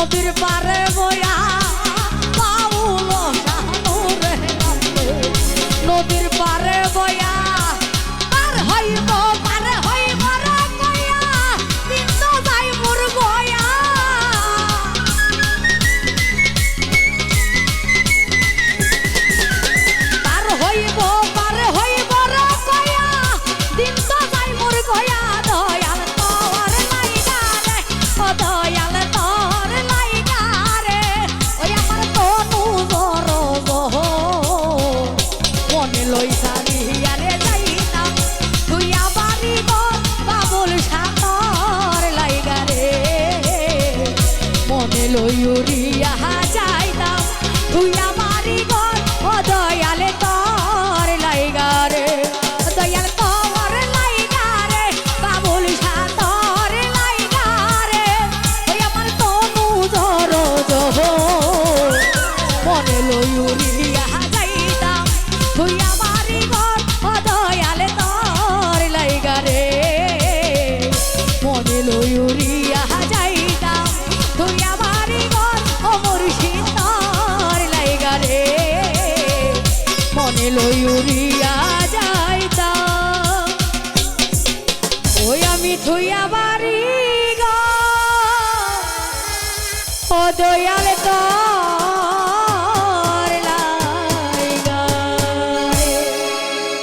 নদীর পারে মনে লইয়া পরিবার অমর সীতার লাইগা রে। মনে লই উড়িয়া যাইতা ওই আমি থইয়া বাড়ি গা। ও দয়াল দা